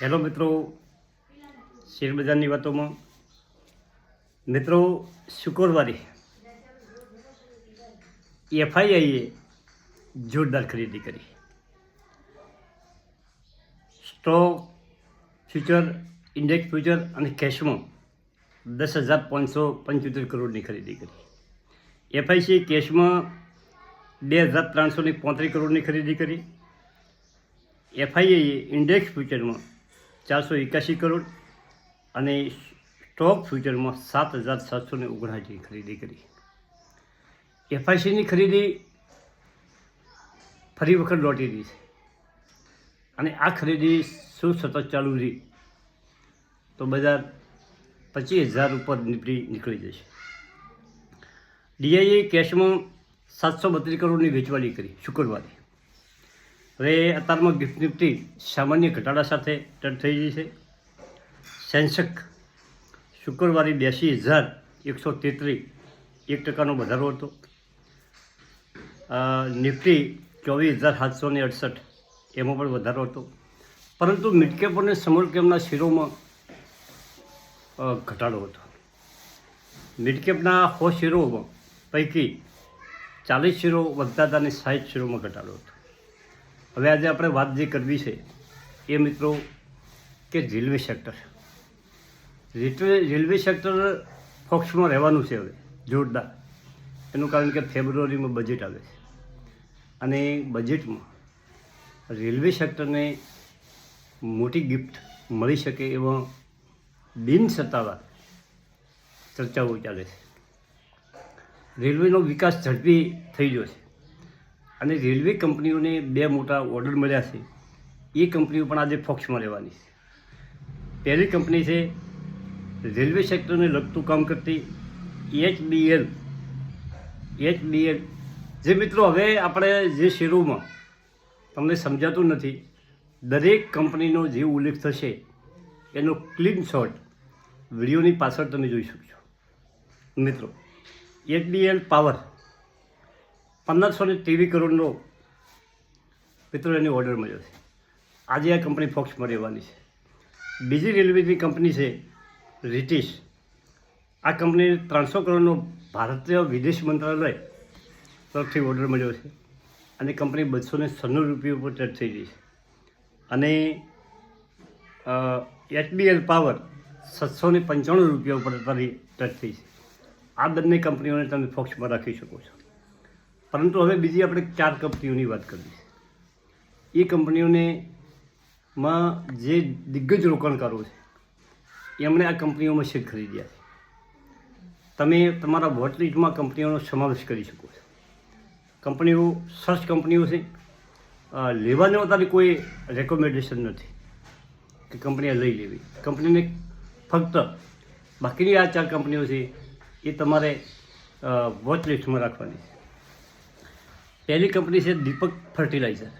Hello મિત્રો શેરબજારની વાતોમાં. મિત્રો, શુક્રવારે એફઆઈઆઈએ જોરદાર ખરીદી કરી. સ્ટોક ફ્યુચર, ઇન્ડેક્સ ફ્યુચર અને કેશમાં દસ હજાર પાંચસો પંચોતેર કરોડની ખરીદી કરી. એફઆઈસી કેશમાં બે હજાર ત્રણસો ને પોત્રીસ કરોડની ખરીદી કરી. એફઆઈએ ઇન્ડેક્સ ફ્યુચરમાં ચારસો એકાસી કરોડ અને સ્ટોક ફ્યુચરમાં સાત હજાર સાતસો ને ઓગણસાઠની ખરીદી કરી. એફઆઈસીની ખરીદી ફરી વખત લોટી રહી છે. અને આ ખરીદી શું સતત ચાલુ રહી તો બજાર પચીસ હજાર ઉપર નીપડી નીકળી જશે. ડીઆઈએ કેશમાં સાતસો બત્રીસ કરોડની વેચવાલી કરી, શુક્રવારે. હવે અત્યારમાં ગિફ્ટ નિફ્ટી સામાન્ય ઘટાડા સાથે ટચ થઈ ગઈ છે. સેન્સેક શુક્રવારે બ્યાસી હજાર એકસો તેત્રીસ એક ટકાનો વધારો હતો. નિફ્ટી ચોવીસ હજાર સાતસો ને અડસઠ એમાં પણ વધારો હતો. પરંતુ મિડકેપ અને સ્મોલ કેપના શેરોમાં ઘટાડો હતો. મિડકેપના સો શેરોમાં પૈકી ચાલીસ શેરો વધતા હતા અને સાહીઠ શેરોમાં ઘટાડો હતો. હવે આજે આપણે વાત જે કરવી છે, એ મિત્રો કે રેલવે સેક્ટર. રેલવે સેક્ટર ફોક્સમાં રહેવાનું છે હવે, જોરદાર. એનું કારણ કે ફેબ્રુઆરીમાં બજેટ આવે છે. અને બજેટમાં રેલવે સેક્ટરને મોટી ગિફ્ટ મળી શકે એવા બિન સત્તાવાર ચર્ચાઓ ચાલે છે. રેલવેનો વિકાસ ઝડપી થઈ ગયો છે. અને રેલવે કંપનીઓને બે મોટા ઓર્ડર મળ્યા છે. એ કંપનીઓ પણ આજે ફોક્સમાં રહેવાની છે. પહેલી કંપની છે રેલવે સેક્ટરને લગતું કામ કરતી એચબીએલ. એચબીએલ. જે મિત્રો, હવે આપણે જે શેરોમાં તમને સમજાતું નથી, દરેક કંપનીનો જે ઉલ્લેખ થશે, એનો ક્લીન શોટ વિડીયોની પાછળ તમે જોઈ શકશો. મિત્રો, એચબીએલ પાવર પંદરસો ને ત્રેવીસ કરોડનો મિત્રો એની ઓર્ડર મળ્યો છે. આજે આ કંપની ફોક્સમાં રહેવાની છે. બીજી રેલવેની કંપની છે રિટિશ આ કંપનીને ત્રણસો કરોડનો ભારતીય વિદેશ મંત્રાલય તરફથી ઓર્ડર મળ્યો છે. અને કંપની બસો ને છન્નું રૂપિયા ઉપર ટચ થઈ ગઈ છે. અને એચબીએલ પાવર સાતસો ને પંચાણું રૂપિયા ઉપર અત્યારે ટચ થઈ છે. આ બંને કંપનીઓને તમે ફોક્સમાં રાખી શકો છો. પરંતુ હવે બીજી આપણે ચાર કંપનીઓની વાત કરવી છે. એ કંપનીઓને માં જે દિગ્ગજ રોકાણકારો છે, એમણે આ કંપનીઓમાં શેર ખરીદ્યા છે. તમે તમારા વોટલિસ્ટમાં કંપનીઓનો સમાવેશ કરી શકો છો. કંપનીઓ, સર્ચ કંપનીઓ છે. લેવાનો અત્યારે કોઈ રેકોમેન્ડેશન નથી કે કંપનીએ લઈ લેવી. કંપનીને ફક્ત બાકીની આ ચાર કંપનીઓ છે એ તમારે વોચલિસ્ટમાં રાખવાની છે. પહેલી કંપની છે દીપક ફર્ટિલાઇઝર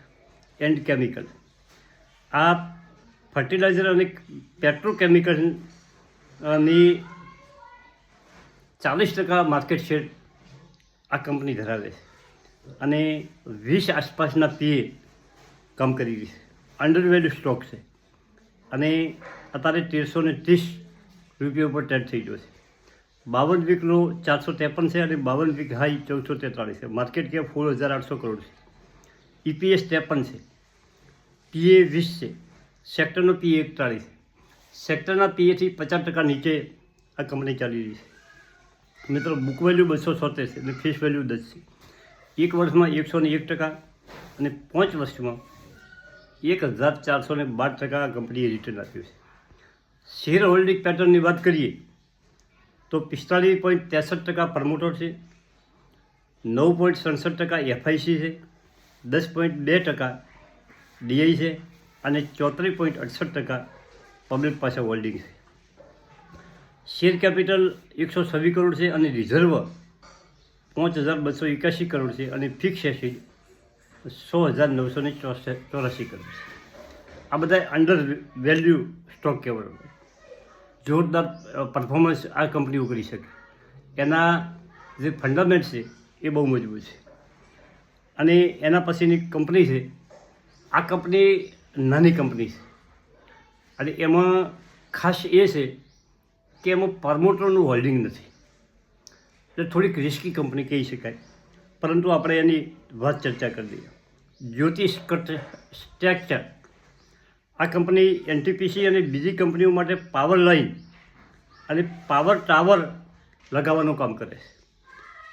એન્ડ કેમિકલ. આ ફર્ટિલાઇઝર અને પેટ્રોકેમિકલની ચાલીસ ટકા માર્કેટ શેર આ કંપની ધરાવે છે. અને વીસ આસપાસના પીએ કામ કરી રહી છે. અંડરવેલ્યુ સ્ટોક છે. અને અત્યારે તેરસો ને ત્રીસ રૂપિયા ઉપર ટ્રેડ થઈ ગયો છે. બાવન વીકનો ચારસો ત્રેપન છે અને બાવન વીક હાઈ ચૌદસો તેતાળીસ છે. માર્કેટ કેપ સોળ હજાર આઠસો કરોડ છે. ઈપીએસ ત્રેપન છે. પીએ વીસ છે. સેક્ટરનો પીએ એકતાળીસ છે. સેક્ટરના પીએથી પચાસ ટકા નીચે આ કંપની ચાલી રહી છે. મિત્રો બુક વેલ્યુ બસો સોતેર છે અને ફેસ વેલ્યુ દસ છે. એક વર્ષમાં એકસો ને એક ટકા અને પાંચ વર્ષમાં એક હજાર ચારસો ને બાર ટકા કંપનીએ રિટર્ન આપ્યું છે. શેર હોલ્ડિંગ પેટર્નની વાત કરીએ તો પિસ્તાળીસ પોઈન્ટ ત્રેસઠ ટકા પ્રમોટર છે. નવ પોઈન્ટ સડસઠ ટકા એફઆઈસી છે. દસ પોઈન્ટ બે ટકા ડીઆઈ છે. અને ચોત્રીસ પોઈન્ટ અડસઠ ટકા પબ્લિક પાસે હોલ્ડિંગ છે. શેર કેપિટલ એકસો છવ્વીસ કરોડ છે અને રિઝર્વ પાંચ હજાર બસો એકાસી કરોડ છે અને ફિક્સ એસિડ સો હજાર નવસો ને ચોરાસી કરોડ છે. આ બધા અંડર વેલ્યુ સ્ટોક કહેવાય. જોરદાર પરફોર્મન્સ આ કંપનીઓ કરી શકે. એના જે ફંડામેન્ટ છે, એ બહુ મજબૂત છે. અને એના પછીની કંપની છે, આ કંપની નાની કંપની છે. અને એમાં ખાસ એ છે કે એમાં પ્રમોટરનું હોલ્ડિંગ નથી. એટલે થોડીક રિસ્કી કંપની કહી શકાય. પરંતુ આપણે એની વાત ચર્ચા કરી દઈએ જ્યોતિષ સ્ટ્રક્ચર આ કંપની એનટીપીસી અને બીજી કંપનીઓ માટે પાવર લાઇન અને પાવર ટાવર લગાવવાનું કામ કરે છે.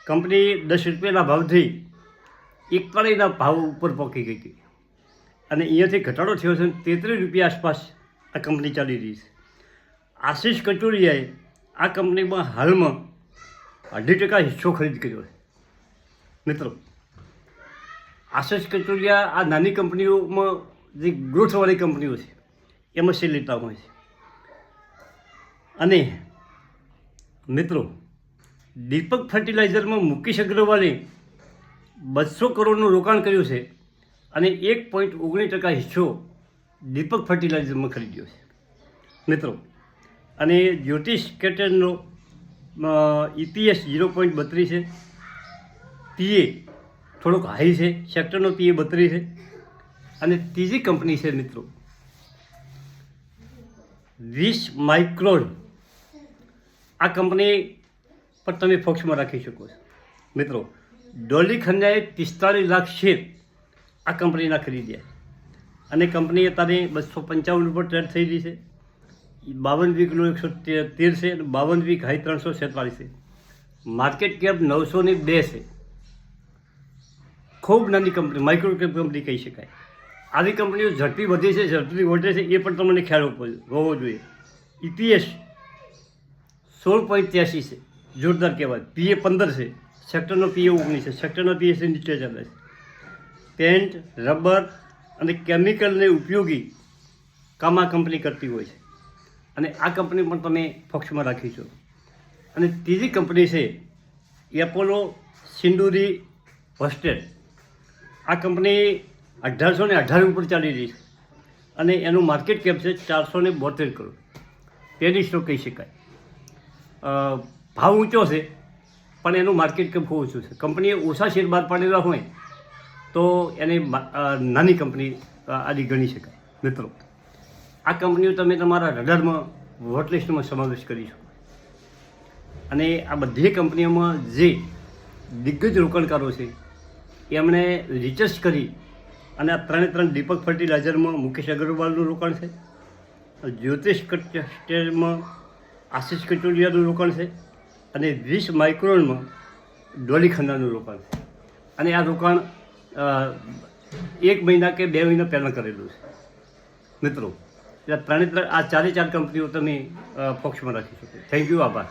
કંપની દસ રૂપિયાના ભાવથી એકતાળીના ભાવ ઉપર પહોંચી ગઈ હતી. અને અહીંયાથી ઘટાડો થયો છે તેત્રીસ રૂપિયા આસપાસ આ કંપની ચાલી રહી છે. આશીષ કચોરિયાએ આ કંપનીમાં હાલમાં અઢી ટકા હિસ્સો ખરીદ કર્યો છે. મિત્રો, આશીષ કચોરિયા આ નાની કંપનીઓમાં જે ગ્રોથવાળી કંપનીઓ છે, એમાં શેર લેતા હોય છે. અને મિત્રો, દીપક ફર્ટિલાઇઝરમાં મુકેશ અગ્રવાલે બસો કરોડનું રોકાણ કર્યું છે અને એક પોઈન્ટ ઓગણીસ ટકા હિસ્સો દીપક ફર્ટિલાઇઝરમાં ખરીદ્યો છે. મિત્રો, અને જ્યોતિષ કેટરનો ઇપીએસ ઝીરો પોઈન્ટ બત્રીસ છે. પીએ થોડોક હાઈ છે સેક્ટરનો પીએ બત્રીસ છે. અને ત્રીજી કંપની છે મિત્રો. વીસ માઇક્રોન. આ કંપની પર તમે ફોક્સમાં રાખી શકો છો. મિત્રો, ડોલી ખન્નાએ પિસ્તાળીસ લાખ શેર આ કંપનીના ખરીદ્યા. અને કંપની અત્યારે બસો પંચાવન ઉપર ટ્રેડ થઈ રહી છે. બાવન વીકનો એકસો તેર છે અને બાવન વીક હાઈ ત્રણસો છેતાલીસ છે. માર્કેટ કેપ નવસો ને બે છે. ખૂબ નાની કંપની માઇક્રો કેપ કંપની કહી શકાય. આવી કંપનીઓ ઝડપી વધી છે, ઝડપી વધે છે, એ પણ તમને ખ્યાલ હોવો જોઈએ ઈપીએસ સોળ પોઈન્ટ ત્યાસી છે, જોરદાર કહેવાય. પીએ પંદર છે, સેક્ટરનો પીએ ઓગણીસ છે, સેક્ટરનો પીએસ નીચે ચાલે છે. પેન્ટ, રબર અને કેમિકલને ઉપયોગી કામ આ કંપની કરતી હોય છે. અને આ કંપની પણ તમે ફોક્સમાં રાખી છો. અને ત્રીજી કંપની છે, એપોલો સિંદુરી હોસ્ટેલ આ કંપની અઢારસો ને અઢાર ઉપર ચાલી રહી છે. અને એનું માર્કેટ કેપ છે ચારસો ને બોતેર કરોડ. તેની સ્ટોક કહી શકાય. ભાવ ઊંચો છે, પણ એનું માર્કેટ કેપ ખૂબ ઓછું છે. કંપનીએ ઓછા શેર બહાર પાડેલા હોય તો એને નાની કંપની આદિ ગણી શકાય. મિત્રો, આ કંપનીઓ તમે તમારા રડારમાં વોટલિસ્ટમાં સમાવેશ કરી શકો. અને આ બધી કંપનીઓમાં જે દિગ્ગજ રોકાણકારો છે, એમણે રિસર્ચ કરી અને આ ત્રણે ત્રણ દીપક ફર્ટિલાઇઝરમાં મુકેશ અગ્રવાલનું રોકાણ છે. જ્યોતિષ સ્ટેરમાં આશીષ કટોરિયાનું રોકાણ છે. અને વીસ માઇક્રોનમાં ડોલી ખન્નાનું રોકાણ છે. અને આ રોકાણ એક મહિના કે બે મહિના પહેલાં કરેલું છે. મિત્રો, એટલે ત્રણે ત્રણ, આ ચારે ચાર કંપનીઓ તમે પક્ષમાં રાખી શકો. થેન્ક યુ આભાર.